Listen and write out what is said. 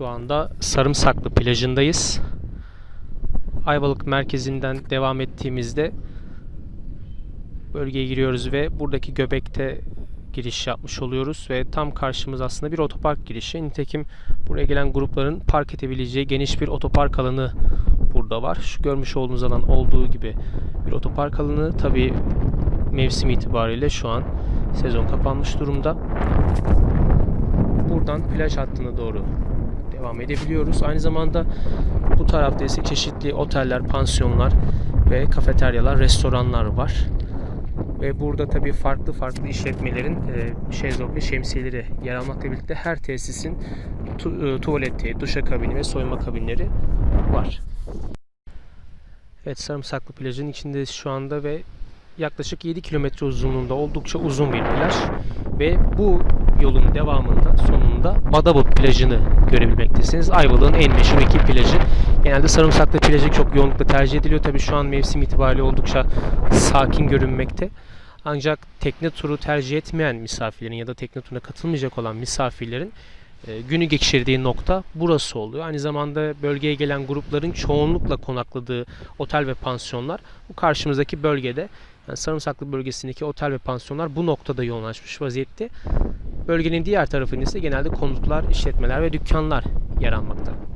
Şu anda Sarımsaklı plajındayız. Ayvalık merkezinden devam ettiğimizde bölgeye giriyoruz ve buradaki göbekte giriş yapmış oluyoruz ve tam karşımız aslında bir otopark girişi. Nitekim buraya gelen grupların park edebileceği geniş bir otopark alanı burada var. Şu görmüş olduğunuz alan olduğu gibi bir otopark alanı. Tabii mevsim itibariyle şu an sezon kapanmış durumda. Buradan plaj hattına doğru devam edebiliyoruz. Aynı zamanda bu tarafta ise çeşitli oteller, pansiyonlar ve kafeteryalar, restoranlar var. Ve burada tabii farklı farklı işletmelerin e, şezlong ve şemsiyeleri yer almakla birlikte her tesisin tu- e, tuvaleti, duşakabini ve soyunma kabinleri var. Evet Sarımsaklı plajın içindeyiz şu anda ve yaklaşık 7 kilometre uzunluğunda oldukça uzun bir plaj ve bu yolun devamında sonunda Badabut plajını görebilmektesiniz. Ayvalık'ın en meşhur iki plajı. Genelde Sarımsaklı plajı çok yoğunlukla tercih ediliyor. Tabii şu an mevsim itibariyle oldukça sakin görünmekte. Ancak tekne turu tercih etmeyen misafirlerin ya da tekne turuna katılmayacak olan misafirlerin e, günü geçirdiği nokta burası oluyor. Aynı zamanda bölgeye gelen grupların çoğunlukla konakladığı otel ve pansiyonlar bu karşımızdaki bölgede yani Sarımsaklı bölgesindeki otel ve pansiyonlar bu noktada yoğunlaşmış vaziyette. Bölgenin diğer tarafında ise genelde konutlar, işletmeler ve dükkanlar yer almakta.